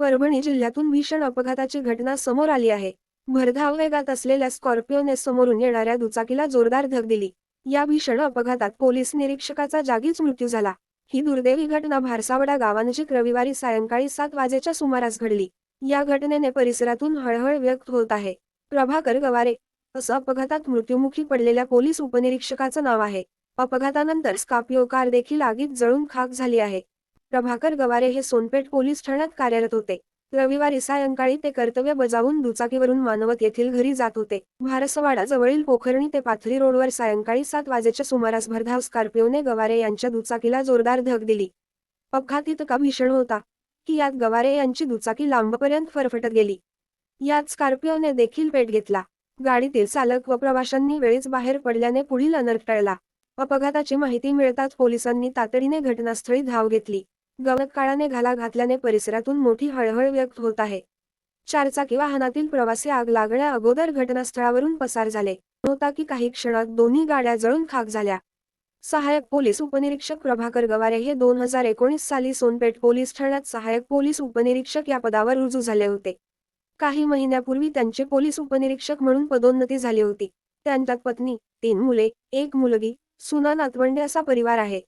परभणी जिल्ह्यातून भीषण अपघाताची घटना समोर आली आहे. भरधाव वेगात असलेल्या स्कॉर्पिओने समोरून येणाऱ्या दुचाकीला जोरदार धग दिली. या भीषण अपघातात पोलीस निरीक्षकाचा जागीच मृत्यू झाला. ही दुर्दैवी घटना भारसावडा गावानजीक रविवारी सायंकाळी सात वाजेच्या सुमारास घडली. या घटनेने परिसरातून हळहळ व्यक्त होत आहे. प्रभाकर गवारे असं अपघातात मृत्युमुखी पडलेल्या पोलीस उपनिरीक्षकाचं नाव आहे. अपघातानंतर स्कॉर्पिओ कार देखील आगीत जळून खाक झाली आहे. प्रभाकर गवारे हे सोनपेठ पोलीस ठाण्यात कार्यरत होते. रविवारी सायंकाळी ते कर्तव्य बजावून दुचाकीवरून मानवत येथील घरी जात होते. भारसवाडा जवळील पोखरणी ते पाथरी रोडवर सायंकाळी सात वाजेच्या सुमारास भरधाव स्कॉर्पिओने गवारे यांच्या दुचाकीला जोरदार धग दिली. अपघात इतका भीषण होता? की यात गवारे यांची दुचाकी लांबपर्यंत फरफटत गेली. यात स्कॉर्पिओने देखील पेट घेतला. गाडीतील चालक व प्रवाशांनी वेळीच बाहेर पडल्याने पुढील अनर्थ टळला. अपघाताची माहिती मिळताच पोलिसांनी तातडीने घटनास्थळी धाव घेतली. गवत काळाने घाला घातल्याने परिसरातून मोठी हळहळ व्यक्त होत आहे. चारचाकी वाहनातील प्रवासी आग लागण्या अगोदर घटनास्थळावरून पसार झाले. होता की काही क्षणात दोन्ही गाड्या जळून खाक झाल्या. सहाय्यक पोलीस उपनिरीक्षक प्रभाकर गवारे हे दोन हजार एकोणीस साली सोनपेठ पोलीस ठाण्यात सहाय्यक पोलीस उपनिरीक्षक या पदावर रुजू झाले होते. काही महिन्यापूर्वी त्यांचे पोलीस उपनिरीक्षक म्हणून पदोन्नती झाली होती. त्यांच्यात पत्नी तीन मुले एक मुलगी सुना नातवंडे असा परिवार आहे.